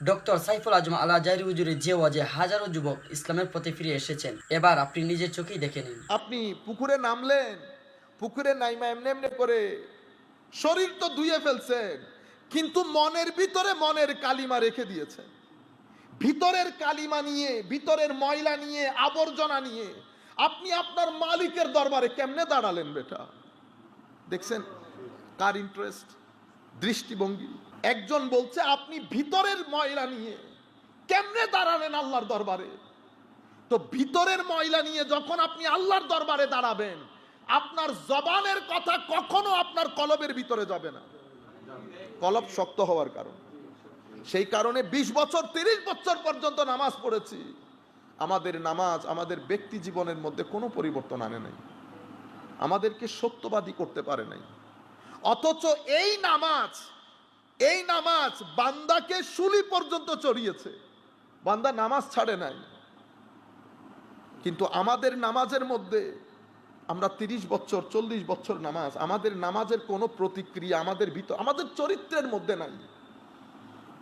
Doctor Saiful আজম আলা জারি হুজুরের যে ওয়াজে হাজারো যুবক ইসলামের পথে ফিরে এসেছেন, এবার আপনি নিজের চোখেই দেখে নিন। আপনি পুকুরে নামলেন, পুকুরে নাইমা এমনি এমনি করে শরীর তো ধুয়ে ফেলছেন, কিন্তু মনের ভিতরে মনের কালিমা রেখে দিয়েছেন ভিতরের কালিমা নিয়ে, ভিতরের ময়লা নিয়ে, আবর্জনা নিয়ে আপনি আপনার মালিকের দরবারে কেমনে দাঁড়ালেন বেটা? দেখছেন কার ইন্টারেস্ট দৃষ্টিভঙ্গি। একজন বলছে, আপনি ভিতরের ময়লা নিয়ে কেমনে দাঁড়ালেন আল্লাহর দরবারে? তো ভিতরের ময়লা নিয়ে যখন আপনি আল্লাহর দরবারে দাঁড়াবেন, আপনার জবানের কথা কখনো আপনার কলবের ভিতরে যাবে না। কলব শক্ত হওয়ার কারণ। সেই কারণে ২০ বছর ৩০ বছর পর্যন্ত নামাজ পড়েছি। আমাদের নামাজ আমাদের ব্যক্তি জীবনের মধ্যে কোনো পরিবর্তন আনে নাই। আমাদেরকে সত্যবাদী করতে পারে নাই। অথচ এই নামাজ এই নামাজ বান্দাকে শুলি পর্যন্ত চড়িয়েছে। বান্দা নামাজ ছাড়ে নাই। কিন্তু আমাদের নামাজের মধ্যে আমরা তিরিশ বছর, চল্লিশ বছর নামাজ, আমাদের নামাজের কোনো প্রতিক্রিয়া আমাদের ভিতর, আমাদের চরিত্রের মধ্যে নাই।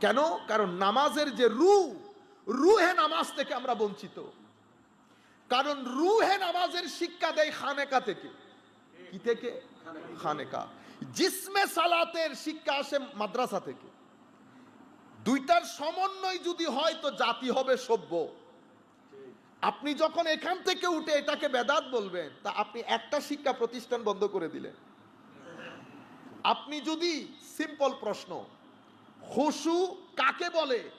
কেন? কারণ নামাজের যে রু, রুহে নামাজ থেকে আমরা বঞ্চিত। কারণ রুহে নামাজের শিক্ষা দেয় খানেকা থেকে। কি থেকে? খানেকা। জিসমে সালাতের শিক্ষা আসে মাদ্রাসা থেকে। দুইটার সমন্বয় যদি হয় তো জাতি হবে সভ্য। আপনি যখন এখান থেকে উঠে এটাকে বেদাত বলবেন, তা আপনি একটা শিক্ষা প্রতিষ্ঠান বন্ধ করে দিলেন। আপনি যদি সিম্পল প্রশ্ন খুশু কাকে বলে?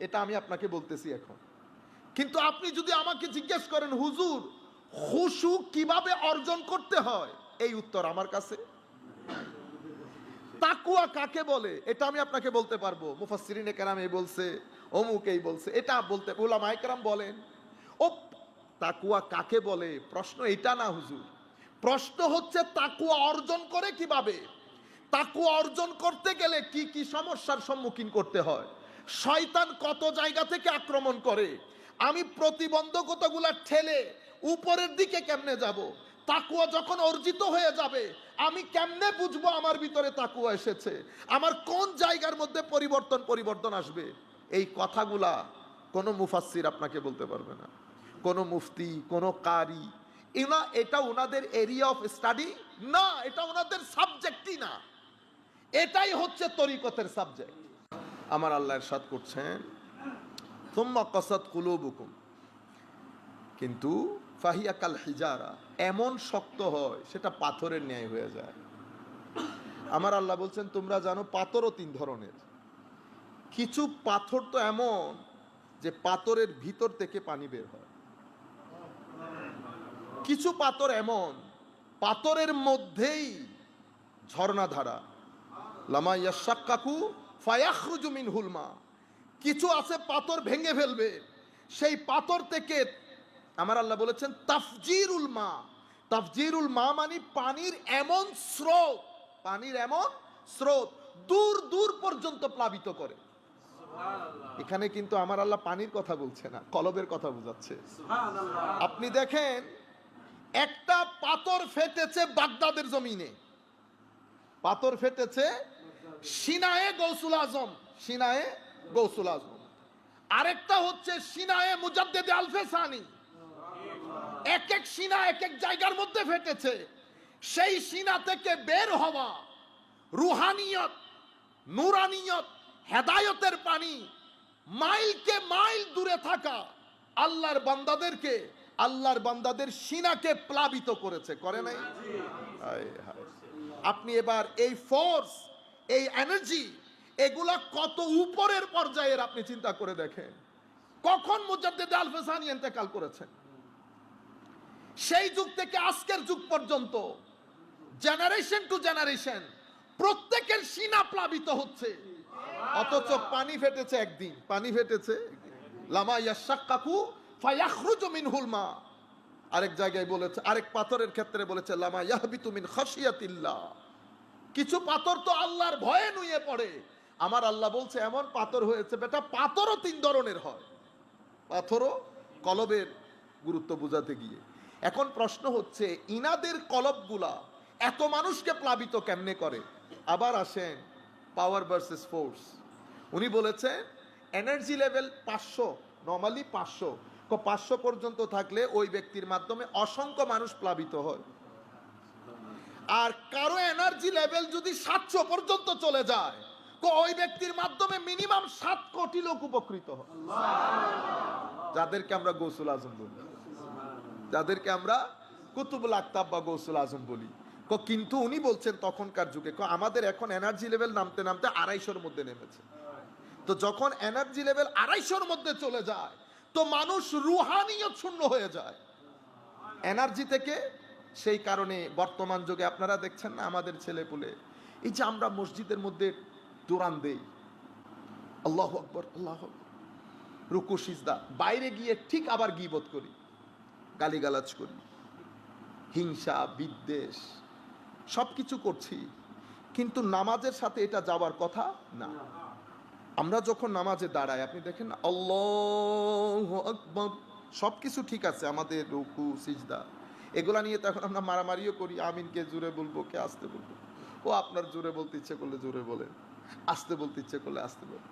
এটা আমি আপনাকে বলতেছি এখন। কিন্তু আপনি যদি আমাকে জিজ্ঞেস করেন, হুজুর খুশু কীভাবে অর্জন করতে হয়? এই উত্তর আমার কাছে তাকুয়া কাকে বলে? এটা আমি আপনাকে বলতে পারব। মুফাসসিরিনে কেরাম এই বলছে, অমুক এই বলছে, এটা বলতে ওলামা একরাম বলেন। ও তাকুয়া কাকে বলে? প্রশ্ন এটা না, হুজুর। প্রশ্ন হচ্ছে তাকুয়া অর্জন করে কীভাবে? তাকুয়া অর্জন করতে গেলে কি কি সমস্যার সম্মুখীন করতে হয়? শয়তান কত জায়গা থেকে আক্রমণ করে? আমি প্রতিবন্ধকতাগুলা ঠেলে উপরের দিকে কেমনে যাব? তাকুয়া যখন অর্জিত হয়ে যাবে, আমি কেমনে বুঝব আমার ভিতরে তাকুয়া এসেছে? আমার কোন জায়গার মধ্যে পরিবর্তন পরিবর্তন আসবে? এই কথাগুলা কোনো মুফাসসির আপনাকে বলতে পারবে না। কোনো মুফতি, কোনো কারি এনা এটা ওনাদের এরিয়া অফ স্টাডি না, এটা ওনাদের সাবজেক্টই না। এটাই হচ্ছে তরিকতের সাবজেক্ট আমার আল্লাহ এরশাদ করছেন তুম্মা কসাদ কুলুবুকুম। কিন্তু ফাহিয়া কাল হিজারা, এমন শক্ত হয়, সেটা পাথরের ন্যায় হয়ে যায়। আমার আল্লাহ বলছেন, তোমরা জানো, পাথরও তিন ধরনের। কিছু পাথর তো এমন যে পাথরের ভিতর থেকে পানি বের হয়। কিছু পাথর এমন, পাথরের মধ্যেই ঝর্ণাধারা লামা ইয়াশাক্কাকু ফায়াখরুজু মিন হুলমা কিছু আছে পাথর ভেঙে ফেলবে, সেই পাথর থেকে আমার আল্লাহ বলেছেন তাফজিরুল মা। তাফজিরুল মা মানে পানির এমন স্রোত পানির এমন স্রোত দূর দূর পর্যন্ত প্লাবিত করে। এখানে কিন্তু আমার আল্লাহ পানির কথা বলছে না কলবের কথা বোঝাচ্ছে। আপনি দেখেন একটা পাথর ফেটেছে বাগদাদের জমিনে। পাথর ফেটেছে সিনায়ে গৌসুল আজম সিনায়ে গৌসুল আজম। আরেকটা হচ্ছে সিনায়ে মুজাদ্দেদে আলফেসানি এক এক সিনা এক এক জায়গার মধ্যে ফেটেছে। সেই সিনা থেকে বের হওয়া রুহানিয়ত, নুরানিয়ত, হেদায়তের পানি, মাইলকে মাইল দূরে থাকা আল্লাহর বান্দাদেরকে, আল্লাহর বান্দাদের সিনাকে প্লাবিত করেছে। করে নাই। আপনি এবার এই ফোর্স এই এনার্জি এগুলা কত উপরের পর্যায়ের আপনি চিন্তা করে দেখেন। কখন মুজাদ্দেদ আলফেসানি ইন্তেকাল করেছেন? সেই যুগ থেকে আজকের যুগ পর্যন্ত জেনারেশন টু জেনারেশন প্রত্যেকের সিনা প্লাবিত হচ্ছে। অথচ পানি ফেটেছে একদিন, পানি ফেটেছে। লামা ইয়াশাক্কাকু ফায়াখরুজু মিনহুল মা। আরেক জায়গায় বলেছে, আরেক পাথরের ক্ষেত্রে বলেছে, লামা ইয়াহবিতু মিন খাশিয়াতিল্লাহ। কিছু পাথর তো আল্লাহর ভয়ে নুয়ে পড়ে। আমার আল্লাহ বলছে, এমন পাথর হয়েছে, বেটা, পাথরও তিন ধরনের হয়। পাথরও কলবের গুরুত্ব বোঝাতে গিয়ে। এখন প্রশ্ন হচ্ছে, ইনাদের কলবগুলা এত মানুষকে প্লাবিত কেমনে করে? আবার আসেন পাওয়ার ভার্সেস ফোর্স উনি বলেছেন এনার্জি লেভেল পাঁচশো নর্মালি পাঁচশো। পাঁচশো পর্যন্ত থাকলে ওই ব্যক্তির মাধ্যমে অসংখ্য মানুষ প্লাবিত হয়। আর কারও এনার্জি লেভেল যদি সাতশো পর্যন্ত চলে যায় ওই ব্যক্তির মাধ্যমে মিনিমাম সাত কোটি লোক উপকৃত হয়। যাদেরকে আমরা গৌসুল আজম বলি। যাদেরকে আমরা কুতুবুল আক্তাব বা গৌসুল আজম বলি। ক, কিন্তু উনি বলছেন তখনকার যুগে, ক, আমাদের এখন এনার্জি লেভেল নামতে নামতে আড়াইশোর মধ্যে নেমেছে। তো যখন এনার্জি লেভেল আড়াইশোর মধ্যে চলে যায়, তো মানুষ রুহানিয়ত শূন্য হয়ে যায়। এনার্জি থেকে সেই কারণে বর্তমান যুগে আপনারা দেখছেন না আমাদের ছেলে পুলে। এই যে আমরা মসজিদের মধ্যে দৌড়ান দেই, আল্লাহ আকবর, আল্লাহ রুকু, সিজদা, বাইরে গিয়ে ঠিক আবার গিবত করি। গালিগালাজ করি। হিংসা, বিদ্বেষ সব কিছু করছি। কিন্তু নামাজের সাথে এটা যাওয়ার কথা না। আমরা যখন নামাজে দাঁড়াই, আপনি দেখেন, আল্লাহু আকবার সব কিছু ঠিক আছে, আমাদের রুকু, সিজদা। এগুলা নিয়ে তখন আমরা মারামারিও করি, আমিনকে জুড়ে বলব, কে আসতে বলব? ও আপনার জোরে বলতে ইচ্ছে করলে জোরে বলেন আসতে বলতে ইচ্ছে করলে আসতে বলেন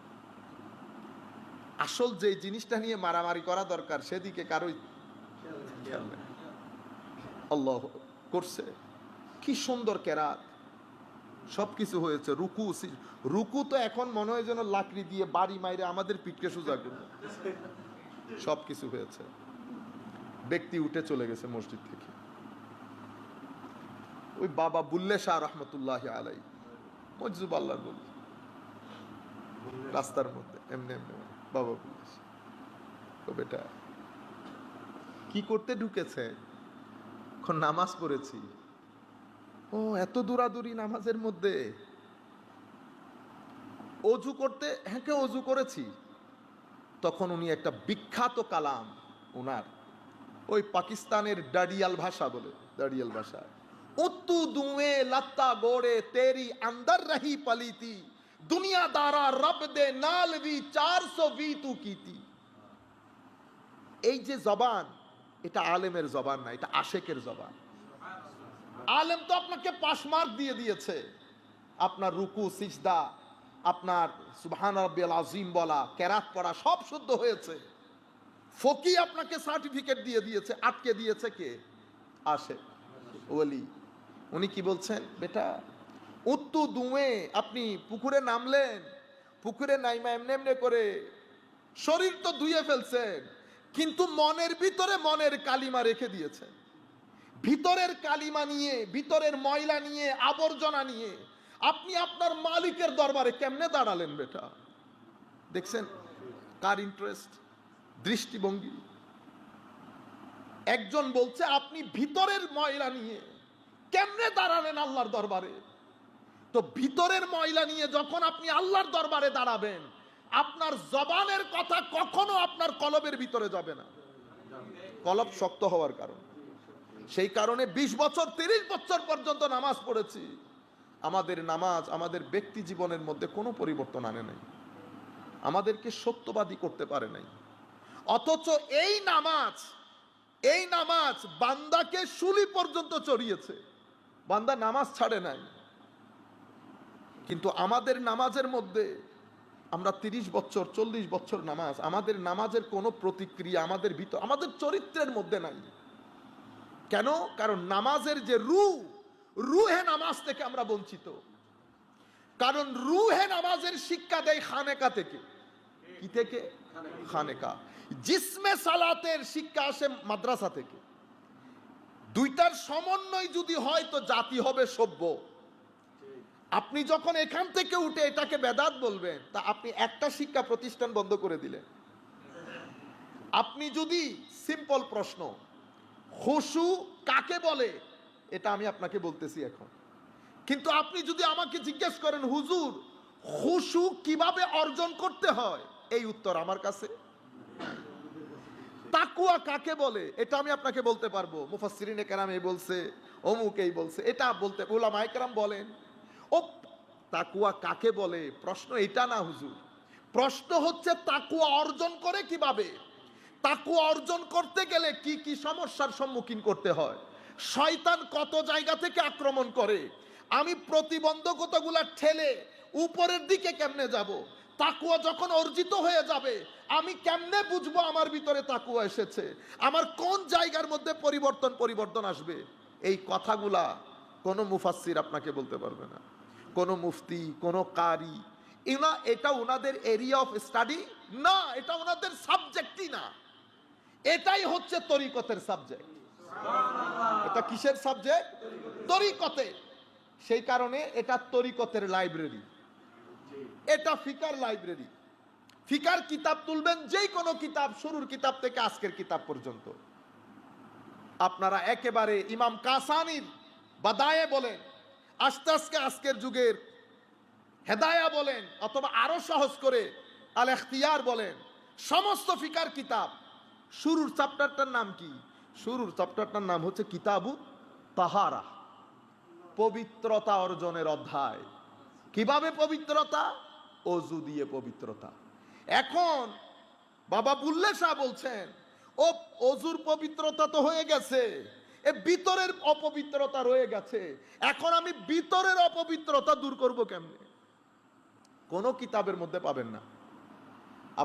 আসল যে জিনিসটা নিয়ে মারামারি করা দরকার, সেদিকে কারোই আল্লাহ করছে। কি সুন্দর কেরাত। সব কিছু হয়েছে, রুকু রুকু তো এখন মনে হয় যেন লাকড়ি দিয়ে বাড়ি মাইরে আমাদের সোজা করবে সব কিছু হয়েছে। ব্যক্তি উঠে চলে গেছে মসজিদ থেকে। ওই বাবা বুল্লে শাহ রহমতুল্লাহ আলাই মজুব আল্লাহ বলি। রাস্তার মধ্যে, এমনি এমনি বাবা বুল্লে শাহ। ও বেটা কি করতে ঢুকেছে? এখন নামাজ পড়েছি। ও, এত দূরাদুরি নামাজের মধ্যে। অজু করতে হ্যাঁ কে অজু করেছি? তখন উনি একটা বিখ্যাত কালাম, উনার। ওই পাকিস্তানের ডাডিয়াল ভাষা বলে ডাডিয়াল ভাষা। উত্তু দুয়ে লত্তা গোড়ে তেরি আন্দার রহি পালিতি দুনিয়া দারা রব দে নাল ভি চারশো বি তু কিতি। এই যে জবান এটা আলেমের জবান না, এটা আশেকের জবান। আলেম তো আপনাকে পাশ মার্ক দিয়ে দিয়েছে। আপনার রুকু, সিজদা, আপনার সুবহান রাব্বিয়াল আজিম বলা, কেরাত পড়া, সব শুদ্ধ হয়েছে। ফকি আপনাকে সার্টিফিকেট দিয়ে দিয়েছে, আটকে দিয়েছে কে? আসে ওলি। উনি কি বলছেন? বেটা, উত্তু দুয়ে আপনি পুকুরে নামলেন, পুকুরে নাইমা এমনি এমনি করে, শরীর তো ধুয়ে ফেলছেন। কিন্তু মনের ভিতরে মনের কালিমা রেখে দিয়েছেন ভিতরের কালিমা নিয়ে, ভিতরের ময়লা নিয়ে, আবর্জনা নিয়ে আপনি আপনার মালিকের দরবারে কেমনে দাঁড়ালেন বেটা? দেখছেন, কার ইন্টারেস্ট দৃষ্টিভঙ্গি। একজন বলছে, আপনি ভিতরের ময়লা নিয়ে কেমনে দাঁড়ালেন আল্লাহর দরবারে? তো ভিতরের ময়লা নিয়ে যখন আপনি আল্লাহর দরবারে দাঁড়াবেন আপনার জবানের কথা কখনো আপনার কলবের ভিতরে যাবে না। কলব শক্ত হওয়ার কারণ। সেই কারণে ২০ বছর, তিরিশ বছর পর্যন্ত নামাজ পড়েছি। আমাদের নামাজ আমাদের ব্যক্তি জীবনের মধ্যে কোনো পরিবর্তন আনে নাই। আমাদেরকে সত্যবাদী করতে পারে নাই। অথচ এই নামাজ এই নামাজ বান্দাকে শুলি পর্যন্ত চড়িয়েছে। বান্দা নামাজ ছাড়ে নাই। কিন্তু আমাদের নামাজের মধ্যে আমরা তিরিশ বছর, চল্লিশ বছর নামাজ, আমাদের নামাজের কোনো প্রতিক্রিয়া আমাদের ভিতর, আমাদের চরিত্রের মধ্যে নাই। কেন? কারণ নামাজের যে রু রুহে নামাজ থেকে আমরা বঞ্চিত। কারণ রুহে নামাজের শিক্ষা দেয় খানেকা থেকে। কি থেকে? খানেকা। জিসমে সালাতের শিক্ষা আসে মাদ্রাসা থেকে। দুইটার সমন্বয় যদি হয় তো জাতি হবে সভ্য। আপনি যখন এখান থেকে উঠে এটাকে বেদাত বলবেন, তা আপনি একটা শিক্ষা প্রতিষ্ঠান বন্ধ করে দিলেন। আপনি যদি সিম্পল প্রশ্ন, খুশু কাকে বলে? এটা আমি আপনাকে বলতেছি এখন। কিন্তু আপনি যদি আমাকে জিজ্ঞেস করেন, হুজুর, খুশু কীভাবে অর্জন করতে হয়? এই উত্তর আমার কাছে। তাকুয়া কাকে বলে? এটা আমি আপনাকে বলতে পারব। মুফাসসিরিনে কেরাম এই বলছে, অমুক এই বলছে, এটা বলতে ওলামায়ে কেরাম বলেন। ও তাকুয়া কাকে বলে? প্রশ্ন এটা না, হুজুর। প্রশ্ন হচ্ছে তাকুয়া অর্জন করে কীভাবে? তাকুয়া অর্জন করতে গেলে কি কি সমস্যার সম্মুখীন করতে হয়? শয়তান কত জায়গা থেকে আক্রমণ করে? আমি প্রতিবন্ধকতাগুলা ঠেলে উপরের দিকে কেমনে যাব? তাকুয়া যখন অর্জিত হয়ে যাবে, আমি কেমনে বুঝব আমার ভিতরে তাকুয়া এসেছে? আমার কোন জায়গার মধ্যে পরিবর্তন পরিবর্তন আসবে? এই কথাগুলা কোনো মুফাসসির আপনাকে বলতে পারবে না। কোনো মুফতি, কোনো কারি। এনা এটা ওনাদের এরিয়া অফ স্টাডি না, এটা ওনাদের সাবজেক্টই না। এটাই হচ্ছে তরিকতের সাবজেক্ট এটা কিসের সাবজেক্ট তরিকতে সেই কারণে এটা তরিকতের লাইব্রেরি এটা ফিকার লাইব্রেরি ফিকার কিতাব তুলবেন যেই কোনো কিতাব, শুরুর কিতাব থেকে আজকের কিতাব পর্যন্ত। আপনারা একেবারে ইমাম কাসানির বাদায়ে বলেন আস্তে আস্তে আজকের যুগের হেদায়া বলেন অথবা আরও সহজ করে আল এখতিয়ার বলেন, সমস্ত ফিকার কিতাব। শুরুর চ্যাপ্টারটার নাম কি? শুরুর চ্যাপ্টারটার নাম হচ্ছে কিতাবু তাহারা, পবিত্রতা অর্জনের অধ্যায়। কীভাবে পবিত্রতা? অজু দিয়ে পবিত্রতা। এখন বাবা বুল্লে শাহ বলছেন ও অজুর পবিত্রতা তো হয়ে গেছে। এ ভিতরের অপবিত্রতা রয়ে গেছে। এখন আমি ভিতরের অপবিত্রতা দূর করব কেমনে? কোনো কিতাবের মধ্যে পাবেন না।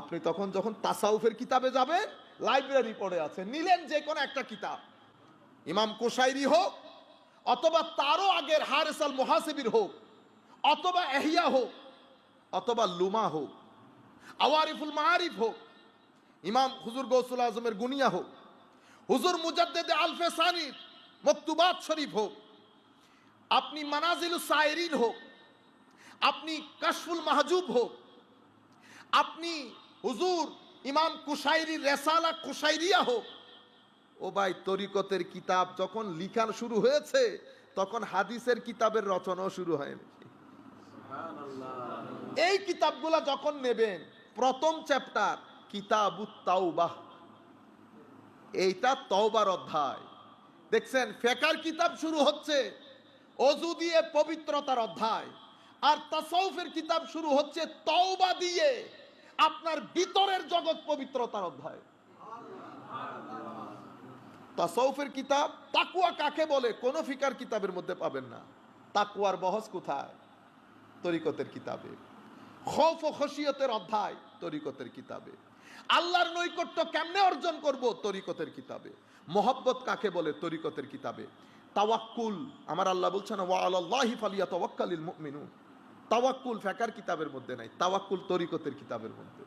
আপনি তখন যখন তাসাউফের কিতাবে যাবেন, লাইব্রেরি পড়ে আছে নিলেন যে কোনো একটা কিতাব। ইমাম কোসাইরি হোক, অথবা তারও আগের হারেস আল মুহাসিবির হোক, অথবা এহিয়া হোক, অথবা লুমা হোক, আওয়ারিফুল মাহারিফ হোক, ইমাম হুজুর গৌসুল আজমের গুনিয়া হোক হুজুর মুজাদ্দেদে আলফে সানির, মকতুবাত শরীফ হোক, আপনি মানাজিল সাইরিন হোক, আপনি কাশফুল মাহজুব হোক, আপনি হুজুর ইমাম কুশাইরি রেসালা কুশাইরিয়া হোক, ও ভাই তরিকতের কিতাব যখন লিখান শুরু হয়েছে, তখন হাদিসের কিতাবের রচনাও শুরু হয়নি এই কিতাবগুলা যখন নেবেন, প্রথম চ্যাপ্টার কিতাবু তাওবাহ। এইটা তওবার অধ্যায়। দেখছেন, ফেকার কিতাব শুরু হচ্ছে অজু দিয়ে পবিত্রতার অধ্যায়, আর তাসাউফের কিতাব শুরু হচ্ছে তওবা দিয়ে আপনার ভিতরের জগৎ পবিত্রতার অধ্যায়। তাসাউফের কিতাব তাকুয়া কাকে বলে? কোন ফিকার কিতাবের মধ্যে পাবেন না। তাকুয়ার বহস কোথায়? তরিকতের কিতাবে। খৌফ ও খসিয়তের অধ্যায় তরিকতের কিতাবে। আল্লাহর নৈকট্য কেমনে অর্জন করব? তরিকতের কিতাবে। মোহব্বত কাকে বলে? তরিকতের কিতাবে। তাওয়াক্কুল, আমার আল্লাহ বলছেন, ওয়া আলাল্লাহি ফালিয়াতাওয়াক্কালিল মুমিনুন। তাওয়াক্কুল ফেকার কিতাবের মধ্যে নাই, তাওয়াক্কুল তরিকতের কিতাবের মধ্যে।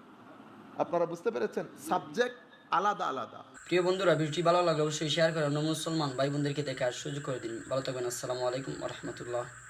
আপনারা বুঝতে পেরেছেন? সাবজেক্ট আলাদা আলাদা। প্রিয় বন্ধুরা, ভিডিওটি ভালো লাগলে অবশ্যই শেয়ার করে অন্য মুসলমান ভাই বোনদেরকে আর সুযোগ করে দিন। ভালো থাকবেন। আসসালামু আলাইকুম রহমতুল্লাহ।